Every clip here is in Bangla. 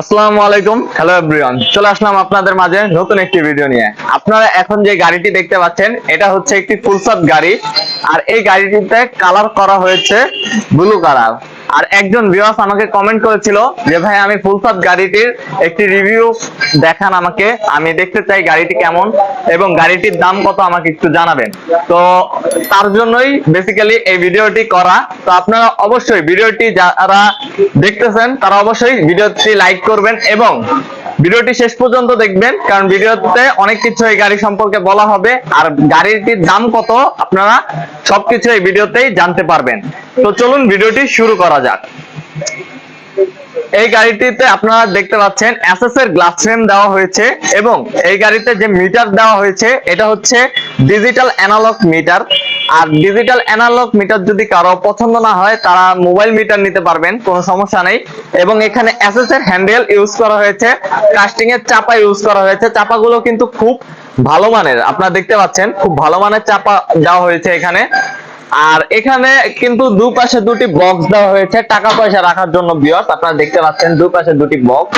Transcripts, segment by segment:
আসসালামু আলাইকুম। হ্যালো এভরিওয়ান চলে আসলাম আপনাদের মাঝে নতুন একটি ভিডিও নিয়ে। আপনারা এখন যে গাড়িটি দেখতে পাচ্ছেন, এটা হচ্ছে একটি ফুলসাদ গাড়ি। আর এই গাড়িটিতে কালার করা হয়েছে ব্লু কালার আর একজন ভিউয়ার্স আমাকে কমেন্ট করেছিল যে, ভাই, আমি ফুলসাদ গাড়িটির একটি রিভিউ দেখান আমাকে। আমি দেখতে চাই গাড়িটি কেমন এবং গাড়িটির দাম কত আমাকে একটু জানাবেন। তো তার জন্যই বেসিক্যালি এই ভিডিওটি করা। তো আপনারা অবশ্যই ভিডিওটি যারা দেখতেছেন, তারা অবশ্যই ভিডিওটি লাইক করবেন এবং ভিডিওটি শেষ পর্যন্ত দেখবেন, কারণ ভিডিওতে অনেক কিছু এই গাড়ি সম্পর্কে বলা হবে, আর গাড়িটির দাম কত আপনারা সবকিছু এই ভিডিওতেই জানতে পারবেন। তো চলুন ভিডিওটি শুরু করা যাক। এই গাড়িটিতে আপনারা দেখতে পাচ্ছেন এসএস এর গ্লাস ফ্রেম দেওয়া হয়েছে, এবং এই গাড়িতে যে মিটার দেওয়া হয়েছে, এটা হচ্ছে ডিজিটাল অ্যানালগ মিটার আর ডিজিটাল অ্যানালগ মিটার যদি কারও পছন্দ না হয়, তারা মোবাইল মিটার নিতে পারবেন, কোনো সমস্যা নেই। এবং এখানে এসএস এর হ্যান্ডেল ইউজ করা হয়েছে কাস্টিং এর চাপা ইউজ করা হয়েছে। চাপাগুলো কিন্তু খুব ভালো মানের, আপনারা দেখতে পাচ্ছেন, খুব ভালো মানের চাপা দেওয়া হয়েছে এখানে। আর এখানে কিন্তু দুপাশে দুটি বক্স দেওয়া হয়েছে, টাকা পয়সা রাখার জন্য বিয়স আপনারা দেখতে পাচ্ছেন দুপাশে দুটি বক্স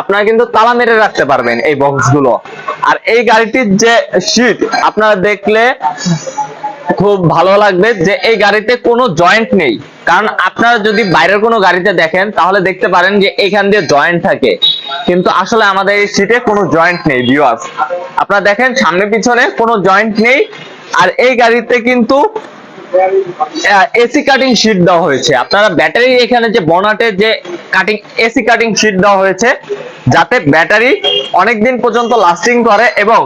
আপনারা কিন্তু তালা মেরে রাখতে পারবেন এই বক্সগুলো। আর এই গাড়িটির যে সিট আপনারা দেখলে খুব ভালো লাগবে যে এই গাড়িতে কোনো জয়েন্ট নেই। কারণ আপনারা যদি বাইরের কোনো গাড়িতে দেখেন, তাহলে দেখতে পারেন যে এখান দিয়ে জয়েন্ট থাকে। কিন্তু আসলে আমাদের এই সিটে কোনো জয়েন্ট নেই ভিউয়ার্স আপনারা দেখেন, সামনে পিছনে কোনো জয়েন্ট নেই। আর এই গাড়িতে কিন্তু এসি কাটিং শীট দেওয়া হয়েছে। আপনারা ব্যাটারি এখানে যে বনাটে যে কাটিং এসি কাটিং শীট দেওয়া হয়েছে, যাতে ব্যাটারি অনেক দিন পর্যন্ত লাস্টিং করে এবং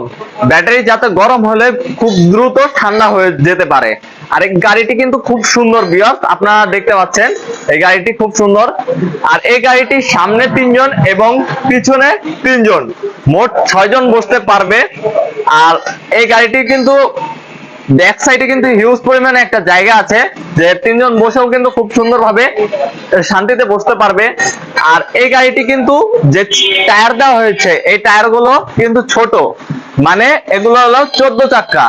ব্যাটারি যাতে গরম হলে খুব দ্রুত ঠান্ডা হয়ে যেতে পারে। আর এই গাড়িটি কিন্তু খুব সুন্দর বিয়স আপনারা দেখতে পাচ্ছেন, এই গাড়িটি খুব সুন্দর। আর এই গাড়িটি সামনে তিনজন এবং পিছনে তিনজন, মোট ছয়জন বসতে পারবে। আর এই গাড়িটি কিন্তু ব্যাক সাইডে কিন্তু হিউজ পরিমাণে একটা জায়গা আছে, যে তিনজন বসেও কিন্তু খুব সুন্দরভাবে শান্তিতে বসতে পারবে। আর এই গাড়িটি কিন্তু যে টায়ার দেওয়া হয়েছে, এই টায়ারগুলো কিন্তু ছোট। মানে এগুলো হলো চোদ্দ চাক্কা।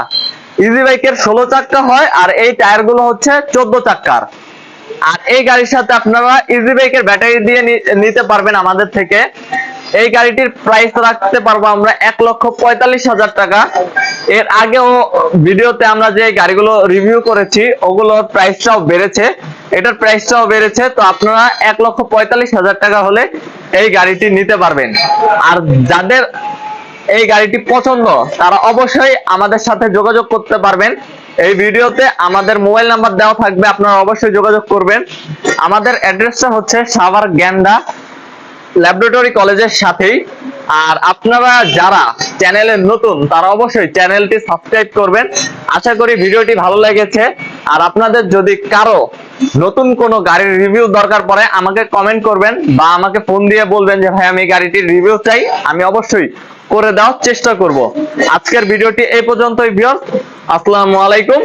ইজি বাইকের ষোলো চাক্কা হয় আর এই টায়ারগুলো হচ্ছে চোদ্দ চাক্কার। আর এই গাড়ির সাথে আপনারা ইজি বাইকের ব্যাটারি দিয়ে নিতে পারবেন আমাদের থেকে। এই গাড়িটির প্রাইস রাখতে পারব আমরা এক লক্ষ পঁয়তাল্লিশ হাজার টাকা। এর আগেও ভিডিওতে আমরা যে গাড়িগুলো রিভিউ করেছি, ওগুলোর প্রাইসটাও বেড়েছে। এটার প্রাইসটাও বেড়েছে, তো আপনারা এক লক্ষ পঁয়তাল্লিশ হাজার টাকা হলে এই গাড়িটি নিতে পারবেন। আর যাদের এই গাড়িটি পছন্দ, তারা অবশ্যই আমাদের সাথে যোগাযোগ করতে পারবেন। এই ভিডিওতে আমাদের মোবাইল নাম্বার দেওয়া থাকবে, আপনারা অবশ্যই যোগাযোগ করবেন। আমাদের অ্যাড্রেসটা হচ্ছে সাভার গ্যান্ডা ল্যাবরেটরি কলেজের সাথেই। আর আপনারা যারা চ্যানেলে নতুন, তারা অবশ্যই চ্যানেলটি সাবস্ক্রাইব করবেন। আশা করি ভিডিওটি ভালো লেগেছে। আর আপনাদের যদি কারও নতুন কোনো গাড়ির রিভিউ দরকার পড়ে, আমাকে কমেন্ট করবেন বা আমাকে ফোন দিয়ে বলবেন যে, ভাই, আমি গাড়িটির রিভিউ চাই। আমি অবশ্যই করে দেওয়ার চেষ্টা করব। আজকের ভিডিওটি এই পর্যন্তই ভিউয়ার্স। আসসালামু আলাইকুম।